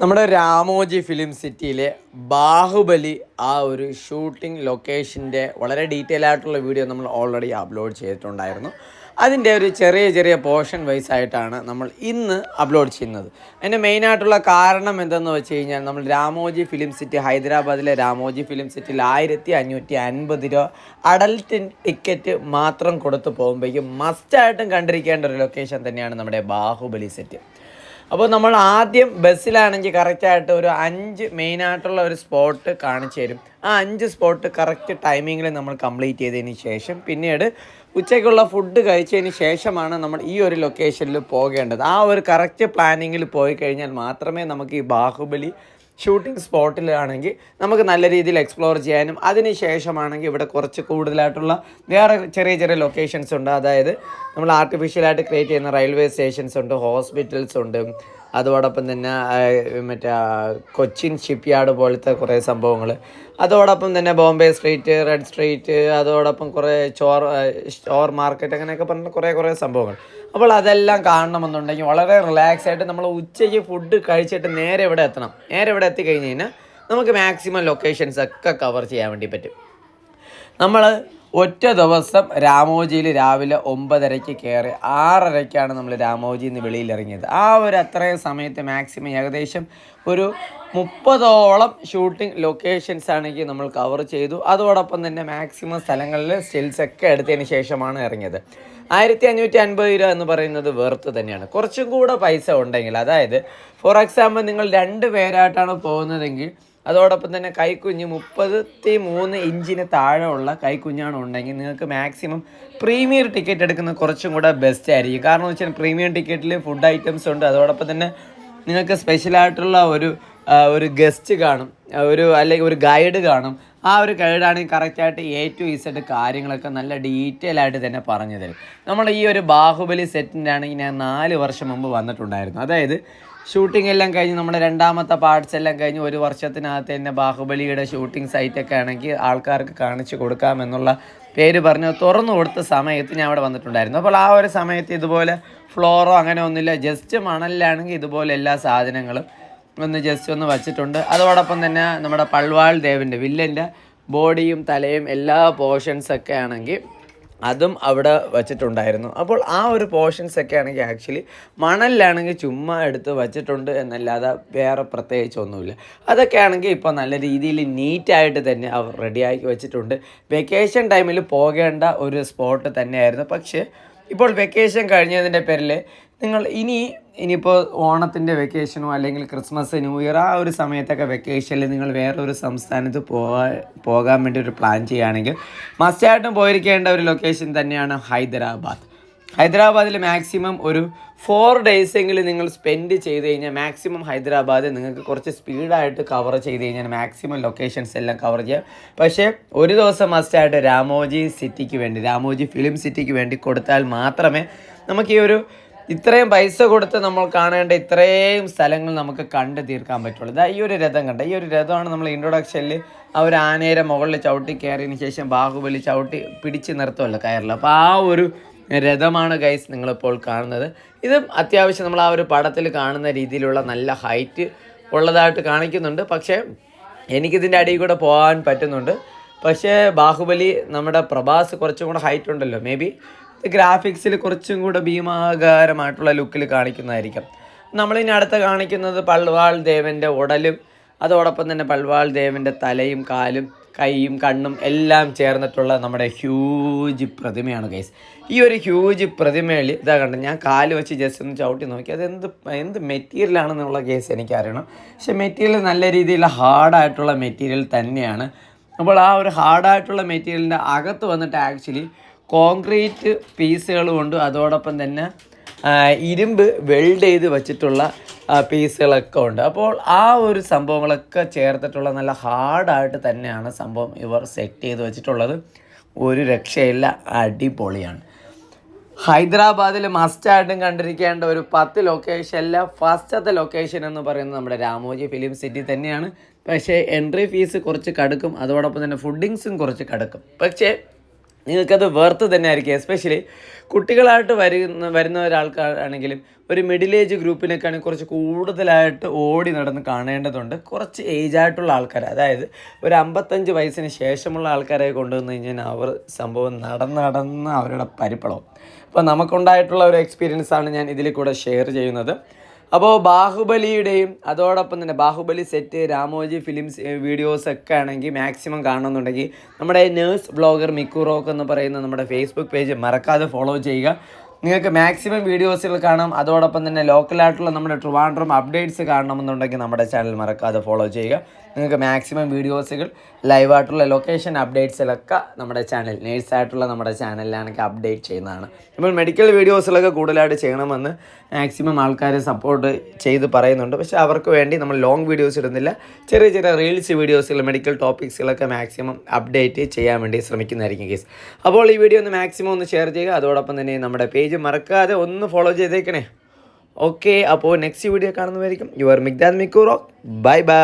നമ്മുടെ രാമോജി ഫിലിം സിറ്റിയിലെ ബാഹുബലി ആ ഒരു ഷൂട്ടിംഗ് ലൊക്കേഷന്റെ വളരെ ഡീറ്റെയിൽ ആയിട്ടുള്ള വീഡിയോ നമ്മൾ ഓൾറെഡി അപ്ലോഡ് ചെയ്തിട്ടുണ്ടായിരുന്നു. അതിന്റെ ഒരു ചെറിയ ചെറിയ പോർഷൻ വൈസ് ആയിട്ടാണ് നമ്മൾ ഇന്ന് അപ്ലോഡ് ചെയ്യുന്നത്. അതിന്റെ മെയിനായിട്ടുള്ള കാരണം എന്തെന്ന് വെച്ച് കഴിഞ്ഞാൽ നമ്മൾ രാമോജി ഫിലിം സിറ്റി ഹൈദരാബാദിലെ രാമോജി ഫിലിം സിറ്റിയിൽ ആയിരത്തി അഞ്ഞൂറ്റി അൻപത് രൂപ അഡൽട്ട് ടിക്കറ്റ് മാത്രം കൊടുത്ത് പോകുമ്പോഴേക്കും മസ്റ്റായിട്ടും കണ്ടിരിക്കേണ്ട ഒരു ലൊക്കേഷൻ തന്നെയാണ് നമ്മുടെ ബാഹുബലി സെറ്റ്. അപ്പോൾ നമ്മൾ ആദ്യം ബസ്സിലാണെങ്കിൽ കറക്റ്റായിട്ട് ഒരു അഞ്ച് മെയിനായിട്ടുള്ള ഒരു സ്പോട്ട് കാണിച്ചു തരും. ആ അഞ്ച് സ്പോട്ട് കറക്റ്റ് ടൈമിങ്ങിൽ നമ്മൾ കംപ്ലീറ്റ് ചെയ്തതിന് ശേഷം പിന്നീട് ഉച്ചയ്ക്കുള്ള ഫുഡ് കഴിച്ചതിന് ശേഷമാണ് നമ്മൾ ഈ ഒരു ലൊക്കേഷനിൽ പോകേണ്ടത്. ആ ഒരു കറക്റ്റ് പ്ലാനിങ്ങിൽ പോയി കഴിഞ്ഞാൽ മാത്രമേ നമുക്ക് ഈ ബാഹുബലി ഷൂട്ടിംഗ് സ്പോട്ടിലാണെങ്കിൽ നമുക്ക് നല്ല രീതിയിൽ എക്സ്പ്ലോർ ചെയ്യാനും അതിന് ശേഷമാണെങ്കിൽ ഇവിടെ കുറച്ച് കൂടുതലായിട്ടുള്ള വേറെ ചെറിയ ചെറിയ ലൊക്കേഷൻസ് ഉണ്ട്. അതായത് നമ്മൾ ആർട്ടിഫിഷ്യലായിട്ട് ക്രിയേറ്റ് ചെയ്യുന്ന റെയിൽവേ സ്റ്റേഷൻസ് ഉണ്ട് ഹോസ്പിറ്റൽസ് ഉണ്ട് അതോടൊപ്പം തന്നെ മറ്റേ കൊച്ചിൻ ഷിപ്പ് യാർഡ് പോലത്തെ കുറേ സംഭവങ്ങൾ അതോടൊപ്പം തന്നെ ബോംബെ സ്ട്രീറ്റ് റെഡ് സ്ട്രീറ്റ് അതോടൊപ്പം കുറേ ചോർ സ്റ്റോർ മാർക്കറ്റ് അങ്ങനെയൊക്കെ പറഞ്ഞ കുറേ കുറേ സംഭവങ്ങൾ. അപ്പോൾ അതെല്ലാം കാണണമെന്നുണ്ടെങ്കിൽ വളരെ റിലാക്സ് ആയിട്ട് നമ്മൾ ഉച്ചയ്ക്ക് ഫുഡ് കഴിച്ചിട്ട് നേരെ ഇവിടെ എത്തണം. നേരെ ഇവിടെ എത്തിക്കഴിഞ്ഞ് കഴിഞ്ഞാൽ നമുക്ക് മാക്സിമം ലൊക്കേഷൻസ് ഒക്കെ കവർ ചെയ്യാൻ വേണ്ടി പറ്റും. നമ്മൾ ഒറ്റ ദിവസം രാമോജിയിൽ രാവിലെ ഒമ്പതരയ്ക്ക് കയറി ആറരയ്ക്കാണ് നമ്മൾ രാമോജിയിൽ നിന്ന് വെളിയിൽ ഇറങ്ങിയത് ആ ഒരു അത്രയും സമയത്ത് മാക്സിമം ഏകദേശം ഒരു മുപ്പതോളം ഷൂട്ടിംഗ് ലൊക്കേഷൻസ് ആണെങ്കിൽ നമ്മൾ കവർ ചെയ്തു. അതോടൊപ്പം തന്നെ മാക്സിമം സ്ഥലങ്ങളിൽ സ്റ്റിൽസ് ഒക്കെ എടുത്തതിന് ശേഷമാണ് ഇറങ്ങിയത്. ആയിരത്തി അഞ്ഞൂറ്റി അൻപത് രൂപ എന്ന് പറയുന്നത് വെറുത്ത് തന്നെയാണ്. കുറച്ചും കൂടെ പൈസ ഉണ്ടെങ്കിൽ അതായത് ഫോർ എക്സാമ്പിൾ നിങ്ങൾ രണ്ട് പേരായിട്ടാണ് പോകുന്നതെങ്കിൽ അതോടൊപ്പം തന്നെ കൈക്കുഞ്ഞ് മുപ്പത്തി മൂന്ന് ഇഞ്ചിന് താഴെയുള്ള കൈക്കുഞ്ഞാണ് ഉണ്ടെങ്കിൽ നിങ്ങൾക്ക് മാക്സിമം പ്രീമിയർ ടിക്കറ്റ് എടുക്കുന്നത് കുറച്ചും കൂടെ ബെസ്റ്റ് ആയിരിക്കും. കാരണം എന്ന് വെച്ചാൽ പ്രീമിയം ടിക്കറ്റിൽ ഫുഡ് ഐറ്റംസ് ഉണ്ട്. അതോടൊപ്പം തന്നെ നിങ്ങൾക്ക് സ്പെഷ്യലായിട്ടുള്ള ഒരു ഒരു ഗസ്റ്റ് കാണും. ഒരു അല്ലെങ്കിൽ ഒരു ഗൈഡ് കാണും. ആ ഒരു ഗൈഡാണെങ്കിൽ കറക്റ്റായിട്ട് എ ടു ഇസഡ് കാര്യങ്ങളൊക്കെ നല്ല ഡീറ്റെയിൽ ആയിട്ട് തന്നെ പറഞ്ഞു തരും. നമ്മൾ ഈ ഒരു ബാഹുബലി സെറ്റിന്റെ ആണെങ്കിൽ ഞാൻ നാല് വർഷം മുമ്പ് വന്നിട്ടുണ്ടായിരുന്നു. അതായത് ഷൂട്ടിംഗ് എല്ലാം കഴിഞ്ഞ് നമ്മുടെ രണ്ടാമത്തെ പാർട്സ് എല്ലാം കഴിഞ്ഞ് ഒരു വർഷത്തിനകത്ത് തന്നെ ബാഹുബലിയുടെ ഷൂട്ടിംഗ് സൈറ്റൊക്കെ ആണെങ്കിൽ ആൾക്കാർക്ക് കാണിച്ചു കൊടുക്കാമെന്നുള്ള പേര് പറഞ്ഞ് തുറന്നു കൊടുത്ത സമയത്ത് ഞാൻ അവിടെ വന്നിട്ടുണ്ടായിരുന്നു. അപ്പോൾ ആ ഒരു സമയത്ത് ഇതുപോലെ ഫ്ലോറോ അങ്ങനെ ഒന്നുമില്ല. ജസ്റ്റ് മണലിലാണെങ്കിൽ ഇതുപോലെ എല്ലാ സാധനങ്ങളും ഒന്ന് ജസ്റ്റ് ഒന്ന് വച്ചിട്ടുണ്ട്. അതോടൊപ്പം തന്നെ നമ്മുടെ പൾവാൾ ദേവിന്റെ വില്ലന്റെ ബോഡിയും തലയും എല്ലാ പോർഷൻസൊക്കെ ആണെങ്കിൽ അതും അവിടെ വച്ചിട്ടുണ്ടായിരുന്നു. അപ്പോൾ ആ ഒരു പോർഷൻസ് ഒക്കെ ആണെങ്കിൽ ആക്ച്വലി മണലിലാണെങ്കിൽ ചുമ്മാ എടുത്ത് വച്ചിട്ടുണ്ട് എന്നല്ലാതെ വേറെ പ്രത്യേകിച്ച് ഒന്നുമില്ല. അതൊക്കെ ആണെങ്കിൽ ഇപ്പോൾ നല്ല രീതിയിൽ നീറ്റായിട്ട് തന്നെ അവർ റെഡിയാക്കി വെച്ചിട്ടുണ്ട്. വെക്കേഷൻ ടൈമിൽ പോകേണ്ട ഒരു സ്പോട്ട് തന്നെയായിരുന്നു. പക്ഷേ ഇപ്പോൾ വെക്കേഷൻ കഴിഞ്ഞതിന്റെ പേരിൽ നിങ്ങൾ ഇനി ഇനിയിപ്പോൾ ഓണത്തിന്റെ വെക്കേഷനോ അല്ലെങ്കിൽ ക്രിസ്മസ് ന്യൂ ഇയർ ആ ഒരു സമയത്തൊക്കെ വെക്കേഷനിൽ നിങ്ങൾ വേറൊരു സംസ്ഥാനത്ത് പോകാൻ പോകാൻ വേണ്ടി ഒരു പ്ലാൻ ചെയ്യുകയാണെങ്കിൽ മസ്റ്റായിട്ടും പോയിരിക്കേണ്ട ഒരു ലൊക്കേഷൻ തന്നെയാണ് ഹൈദരാബാദ്. ഹൈദരാബാദിൽ മാക്സിമം ഒരു ഫോർ ഡേയ്സ് എങ്കിലും നിങ്ങൾ സ്പെൻഡ് ചെയ്ത് കഴിഞ്ഞാൽ മാക്സിമം ഹൈദരാബാദ് നിങ്ങൾക്ക് കുറച്ച് സ്പീഡായിട്ട് കവർ ചെയ്ത് കഴിഞ്ഞാൽ മാക്സിമം ലൊക്കേഷൻസ് എല്ലാം കവർ ചെയ്യാം. പക്ഷേ ഒരു ദിവസം മസ്റ്റായിട്ട് രാമോജി സിറ്റിക്ക് വേണ്ടി രാമോജി ഫിലിം സിറ്റിക്ക് വേണ്ടി കൊടുത്താൽ മാത്രമേ നമുക്ക് ഈ ഒരു ഇത്രയും പൈസ കൊടുത്ത് നമ്മൾ കാണേണ്ട ഇത്രയും സ്ഥലങ്ങൾ നമുക്ക് കണ്ടു തീർക്കാൻ പറ്റുള്ളൂ. ഇതാ ഈ ഒരു രഥം കണ്ട? ഈ ഒരു രഥമാണ് നമ്മൾ ഇൻട്രൊഡക്ഷനിൽ ആ ഒരു ആനയുടെ മുകളിൽ ചവിട്ടി കയറിയതിന് ശേഷം ബാഹുബലി ചവിട്ടി പിടിച്ച് നിർത്തുമല്ലോ കയറിൽ അപ്പോൾ ആ ഒരു രഥമാണ് ഗൈസ് നിങ്ങളിപ്പോൾ കാണുന്നത്. ഇത് അത്യാവശ്യം നമ്മൾ ആ ഒരു പടത്തിൽ കാണുന്ന രീതിയിലുള്ള നല്ല ഹൈറ്റ് ഉള്ളതായിട്ട് കാണിക്കുന്നുണ്ട്. പക്ഷേ എനിക്കിതിന്റെ അടിയിൽ കൂടെ പോകാൻ പറ്റുന്നുണ്ട്. പക്ഷേ ബാഹുബലി നമ്മുടെ പ്രഭാസ് കുറച്ചും കൂടെ ഹൈറ്റ് ഉണ്ടല്ലോ. മേ ബി ഗ്രാഫിക്സിൽ കുറച്ചും കൂടെ ഭീമാകാരമായിട്ടുള്ള ലുക്കിൽ കാണിക്കുന്നതായിരിക്കും. നമ്മളിനി അടുത്ത കാണിക്കുന്നത് പൾവാൾ ദേവന്റെ ഉടലും അതോടൊപ്പം തന്നെ പൾവാൾ ദേവന്റെ തലയും കാലും കൈയും കണ്ണും എല്ലാം ചേർന്നിട്ടുള്ള നമ്മുടെ ഹ്യൂജ് പ്രതിമയാണ് ഗൈസ് ഈ ഒരു ഹ്യൂജ് പ്രതിമയിൽ ഇതാ കണ്ട ഞാൻ കാൽ വെച്ച് ജസ്റ്റ് ഒന്ന് ചവിട്ടി നോക്കി. അത് എന്ത് എന്ത് മെറ്റീരിയലാണെന്നുള്ള കേസ് എനിക്കറിയണം. പക്ഷേ മെറ്റീരിയൽ നല്ല രീതിയിലുള്ള ഹാർഡായിട്ടുള്ള മെറ്റീരിയൽ തന്നെയാണ്. അപ്പോൾ ആ ഒരു ഹാർഡായിട്ടുള്ള മെറ്റീരിയലിന്റെ അകത്ത് വന്നിട്ട് ആക്ച്വലി കോൺക്രീറ്റ് പീസുകളുമുണ്ട് അതോടൊപ്പം തന്നെ ഇരുമ്പ് വെൽഡ് ചെയ്ത് വച്ചിട്ടുള്ള പീസുകളൊക്കെ ഉണ്ട്. അപ്പോൾ ആ ഒരു സംഭവങ്ങളൊക്കെ ചേർത്തിട്ടുള്ള നല്ല ഹാർഡായിട്ട് തന്നെയാണ് സംഭവം ഇവർ സെറ്റ് ചെയ്ത് വെച്ചിട്ടുള്ളത്. ഒരു രക്ഷയില്ല അടിപൊളിയാണ്. ഹൈദരാബാദിൽ മസ്റ്റായിട്ടും കണ്ടിരിക്കേണ്ട ഒരു പത്ത് ലൊക്കേഷനില്ല ഫസ്റ്റത്തെ ലൊക്കേഷൻ എന്ന് പറയുന്നത് നമ്മുടെ രാമോജി ഫിലിം സിറ്റി തന്നെയാണ്. പക്ഷേ എൻട്രി ഫീസ് കുറച്ച് കടുക്കും അതോടൊപ്പം തന്നെ ഫുഡിങ്സും കുറച്ച് കടുക്കും. പക്ഷേ നിങ്ങൾക്കത് വെർത്ത് തന്നെ ആയിരിക്കും എസ്പെഷ്യലി കുട്ടികളായിട്ട് വരുന്ന വരുന്ന ഒരാൾക്കാണെങ്കിലും ഒരു മിഡിൽ ഏജ് ഗ്രൂപ്പിനൊക്കെയാണെങ്കിൽ കുറച്ച് കൂടുതലായിട്ട് ഓടി നടന്ന് കാണേണ്ടതുണ്ട്. കുറച്ച് ഏജ് ആയിട്ടുള്ള ആൾക്കാർ അതായത് ഒരു അമ്പത്തഞ്ച് വയസ്സിന് ശേഷമുള്ള ആൾക്കാരെ കൊണ്ടുവന്ന് കഴിഞ്ഞാൽ അവർ സംഭവം നടന്ന് നടന്ന് അവരുടെ പരിപ്പളവും അപ്പോൾ നമുക്കുണ്ടായിട്ടുള്ള ഒരു എക്സ്പീരിയൻസ് ആണ് ഞാൻ ഇതിൽ കൂടെ ഷെയർ ചെയ്യുന്നത്. അപ്പോൾ ബാഹുബലിയുടെയും അതോടൊപ്പം തന്നെ Baahubali set Ramoji films videos ഒക്കെ ആണെങ്കിൽ മാക്സിമം കാണണമെന്നുണ്ടെങ്കിൽ നമ്മുടെ നേഴ്സ് ബ്ലോഗർ മിക്കുറോക്ക് എന്ന് പറയുന്ന നമ്മുടെ ഫേസ്ബുക്ക് പേജ് മറക്കാതെ ഫോളോ ചെയ്യുക. നിങ്ങൾക്ക് മാക്സിമം വീഡിയോസുകൾ കാണാം. അതോടൊപ്പം തന്നെ ലോക്കലായിട്ടുള്ള നമ്മുടെ ട്രിവാൻഡ്രം അപ്ഡേറ്റ്സ് കാണണമെന്നുണ്ടെങ്കിൽ നമ്മുടെ ചാനൽ മറക്കാതെ ഫോളോ ചെയ്യുക. നിങ്ങൾക്ക് മാക്സിമം വീഡിയോസുകൾ ലൈവായിട്ടുള്ള ലൊക്കേഷൻ അപ്ഡേറ്റ്സിലൊക്കെ നമ്മുടെ ചാനൽ നേഴ്സായിട്ടുള്ള നമ്മുടെ ചാനലിലാണെങ്കിൽ അപ്ഡേറ്റ് ചെയ്യുന്നതാണ്. ഇപ്പോൾ മെഡിക്കൽ വീഡിയോസിലൊക്കെ കൂടുതലായിട്ട് ചെയ്യണമെന്ന് മാക്സിമം ആൾക്കാരെ സപ്പോർട്ട് ചെയ്ത് പറയുന്നുണ്ട്. പക്ഷേ അവർക്ക് വേണ്ടി നമ്മൾ ലോങ് വീഡിയോസ് ഇടുന്നില്ല. ചെറിയ ചെറിയ റീൽസ് വീഡിയോസുകൾ മെഡിക്കൽ ടോപ്പിക്സുകളൊക്കെ മാക്സിമം അപ്ഡേറ്റ് ചെയ്യാൻ വേണ്ടി ശ്രമിക്കുന്നതായിരിക്കും കേസ് അപ്പോൾ ഈ വീഡിയോ ഒന്ന് മാക്സിമം ഒന്ന് ഷെയർ ചെയ്യുക. അതോടൊപ്പം തന്നെ നമ്മുടെ പേജ് മറക്കാതെ ഒന്ന് ഫോളോ ചെയ്തേക്കണേ. ഓക്കെ അപ്പോൾ നെക്സ്റ്റ് വീഡിയോ കാണുന്നതായിരിക്കും യുവർ മിഗ്ദാൻ മിക്കൂറോ ബൈ ബൈ